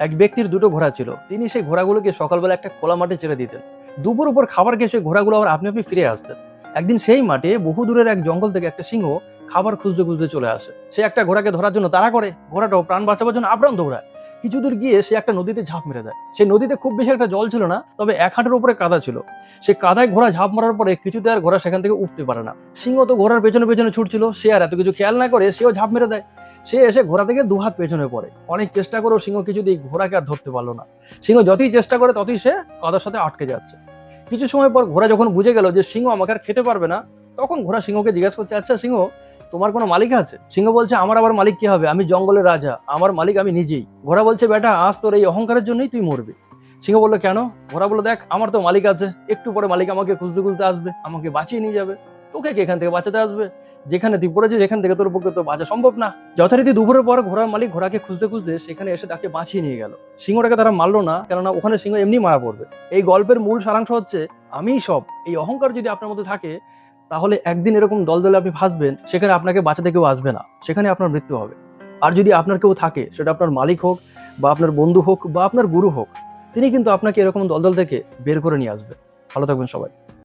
এক ব্যক্তির দুটো ঘোড়া ছিল। তিনি সেই ঘোড়াগুলোকে সকালবেলা একটা খোলা মাঠে ছেড়ে দিতেন। দুপুর উপর খাবার খেয়ে সেই ঘোড়াগুলো আবার আপনি আপনি ফিরে আসতেন। একদিন সেই মাঠে বহু দূরের এক জঙ্গল থেকে একটা সিংহ খাবার খুঁজতে খুঁজতে চলে আসে। সে একটা ঘোড়াকে ধরার জন্য তাড়া করে। ঘোড়াটাও প্রাণ বাঁচাবার জন্য আপ্রাণ দৌড়ায় কিছু দূর গিয়ে সে একটা নদীতে ঝাঁপ মেরে দেয়। সেই নদীতে খুব বেশি একটা জল ছিল না, তবে এক হাঁটের উপরে কাদা ছিল। সে কাদায় ঘোড়া ঝাঁপ মারার পরে কিছুতে আর ঘোড়া সেখান থেকে উঠতে পারে না। সিংহ তো ঘোড়ার পেছনে পেছনে ছুটছিল, সে আর এত কিছু খেয়াল না করে সেও ঝাঁপ মেরে দেয়। সে এসে ঘোড়া থেকে দুহাত পেছনে পড়ে। অনেক চেষ্টা করেও সিংহ কিছুতেই ঘোড়াকে আর ধরতে পারল না। সিংহ যতই চেষ্টা করে, ততই সে কাদার সাথে আটকে যাচ্ছে। কিছু সময় পর ঘোড়া যখন বুঝে গেল যে সিংহ আমাকে আর খেতে পারবে না, তখন ঘোড়া সিংহকে জিজ্ঞাসা করছে আচ্ছা সিংহ, তোমার কোনো মালিক আছে? সিংহ বলছে, আমার আবার মালিক কি হবে? আমি জঙ্গলের রাজা। আমার মালিক আমি নিজেই। ঘোড়া বলছে, বেটা, আজ তোর এই অহংকারের জন্যই তুই মরবি। সিংহ বলল, কেন? ঘোড়া বলল, দেখ, আমার তো মালিক আছে। একটু পরে মালিক আমাকে খুঁজতে খুঁজতে আসবে। আমাকে বাঁচিয়ে নিয়ে যাবে। তোকে কি এখান থেকে বাঁচাতে আসবে? যেখানে পড়েছিস, এখান থেকে তোর পক্ষে তো বাঁচা সম্ভব না। যথারীতি দুপুরের পর ঘোড়ার মালিক ঘোড়াকে খুঁজতে খুঁজতে সেখানে এসে তাকে বাঁচিয়ে নিয়ে গেল। সিংহটাকে তারা মারলো না, কেননা ওখানে সিংহ এমনি মারা পড়বে। এই গল্পের মূল সারাংশ হচ্ছে, আমিই সব। এই অহংকার যদি আপনার মধ্যে থাকে, তাহলে একদিন এরকম দলদলে আপনি ফাঁসবেন, সেখানে আপনাকে বাঁচাতে কেউ আসবে না। সেখানে আপনার মৃত্যু হবে। আর যদি আপনার কেউ থাকে, সেটা আপনার মালিক হোক, বা আপনার বন্ধু হোক, বা আপনার গুরু হোক, তিনি কিন্তু আপনাকে এরকম দলদল থেকে বের করে নিয়ে আসবে। ভালো থাকবেন সবাই।